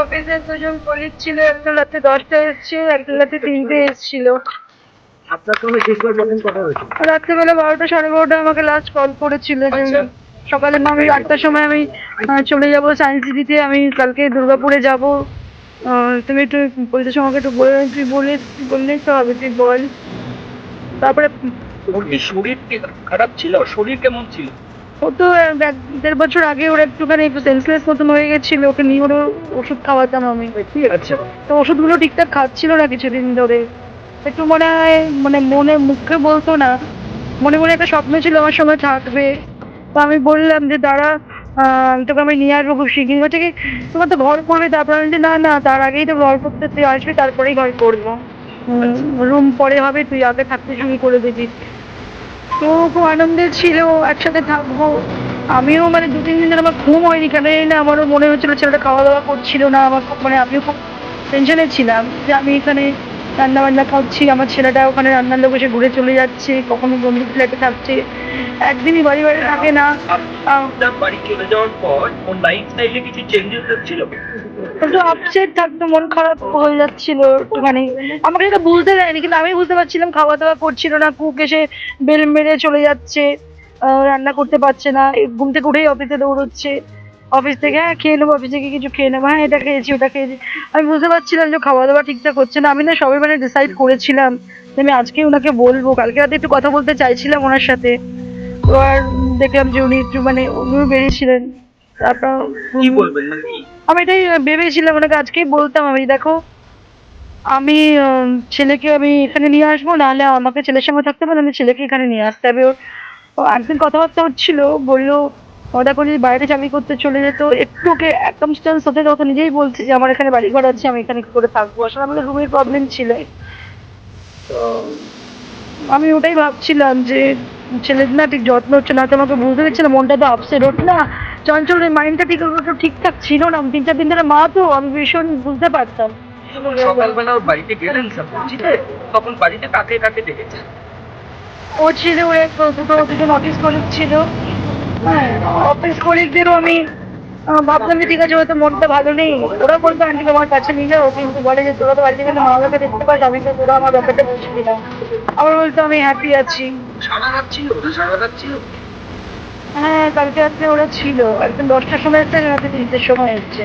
অফিসে দুজন কলিগ ছিল একটা রাতে দশটায় এসছে একটা রাতে তিনটে এসেছিল। আপনার সঙ্গে শেষবার কখন কথা হয়েছে? রাত্রেবেলা বারোটা সাড়ে বারোটা আমাকে লাস্ট কল করেছিল যে আচ্ছা। সকালে আমি আটটার সময় আমি চলে যাব সায়েন্স সিটিতে আমি কালকে দুর্গাপুরে যাব। তুমি একটু বলতে আমাকে একটু বলে তুই বলে তুই বললেই তো হবে তুই বল। তারপরে শরীর কি- খারাপ ছিল? শরীর কেমন ছিল? ও তো দেড় বছর আগে ওরা একটুখানি একটু সেন্সলেস মতন হয়ে গেছিল ওকে নিয়ে ওরও ওষুধ খাওয়াতাম আমি। ঠিক আছে। তো ওষুধগুলো ঠিকঠাক খাচ্ছিল না কিছুদিন ধরে। একটু মনে হয় মানে মনে মুখে বলতো না মনে মনে একটা স্বপ্ন ছিল আমার সঙ্গে থাকবে। তো আমি বললাম যে দাঁড়া আহ, তোকে আমি নিয়ে আসব খুব শিখিয়ে বলছে কি তোমার তো ঘর করবে তারপর আমি না না তার আগেই তো ঘর করতে তুই আসবি তারপরেই ঘর করব। রুম পরে হবে তুই আগে থাকতে শুরু করে দিবি। তো খুব আনন্দে ছিল, একসাথে থাকব। আমিও মানে দু, তিন দিন আমার ঘুম হয়নি কেন না আমারও মনে হচ্ছিল ছেলেটা খাওয়া দাওয়া করছিল না, আমার খুব মানে আমিও খুব টেনশনে ছিলাম যে আমি এখানে রান্না বান্না খাচ্ছি আমার ছেলেটা ওখানে রান্নার লোক এসে ঘুরে চলে যাচ্ছে, কখনো বন্ধু ফ্ল্যাটে থাকছে। একদিনই বাড়ি বাড়ি থাকে না। বাড়ি চলে যাওয়ার পর ওর লাইফ স্টাইলে কিছু চেঞ্জেস হচ্ছিল? একটু আপসেট থাকতো, মন খারাপ হয়ে যাচ্ছিল একটুখানি। আমাকে এটা বুঝতে দেয়নি, কিন্তু আমি বুঝতে পারছিলাম খাওয়া দাওয়া করছিল না, কুক এসে বেল মেরে চলে যাচ্ছে রান্না করতে পারছে না ঘুম থেকে উঠেই অফিসে দৌড়চ্ছে। অফিস থেকে হ্যাঁ খেয়ে নেব, অফিস থেকে কিছু খেয়ে নেব হ্যাঁ এটা খেয়েছি, ওটা খেয়েছি। আমি বুঝতে পারছিলাম যে খাওয়া দাওয়া ঠিকঠাক হচ্ছে না, আমি না সবাই মানে ডিসাইড করেছিলাম যে আমি আজকেই ওনাকে বলব। কালকে রাতে একটু কথা বলতে চাইছিলাম ওনার সাথে। তো আর দেখলাম যে উনি একটু মানে উনিও বেরিয়েছিলেন। তারপর কি বলবেন নাকি আমি এটাই ভেবেছিলাম, ওনাকে আজকেই বলতাম আমি, দেখো, আমি ছেলেকে আমি এখানে নিয়ে আসব, নাহলে আমাকে ছেলের সঙ্গে থাকতে হবে, নাহলে ছেলেকে এখানে নিয়ে আসতে হবে। ওর একদিন কথাবার্তা হচ্ছিল, বলল দেখো যদি বাইরে চাকরি করতে চলে যেত, একটু ওকে একদমস্টান্স হতে তখন নিজেই বলছে যে, আমার এখানে বাড়ি ঘর আছে, আমি এখানে কি করে থাকব? আসলে আমাদের রুমের প্রবলেম ছিল। তো, আমি ওটাই ভাবছিলাম যে, ছেলের না ঠিক যত্ন হচ্ছে না, তো আমাকে বুঝতে দিচ্ছে না মনটা তো আপসেট হচ্ছে না চঞ্চলের মাইন্ডটা ঠিক ঠিকঠাক ছিল না। তিন চার দিন ধরে মা তো আমি ভীষণ বুঝতে পারতাম। সকালবেলা ওর বাড়িতে গেলেন সাবজিতে তখন বাড়িতে কাকে কাকে দেখেছেন ও ছিল দুটো দুজন অফিস কলিগ ছিল। অফিস কলিগদেরও আমি ভাবলাম যে ঠিক আছে হয়তো মনটা ভালো নেই। ওরা বলতো আন্টি আমার কাছে নিয়ে যাও। কিন্তু বলে যে তোরা তো বাড়িতে গেলে মা বাবাকে দেখতে পাস আমি তো তোরা আমার ব্যাপারটা বুঝবি না। আমার বলতো আমি হ্যাপি আছি। সারা রাত ছিল সারা রাত ছিল। কালকে রাত্রে ওরা ছিল। একদম দশটার সময় একটা রাতে তিনটের সময় এসছে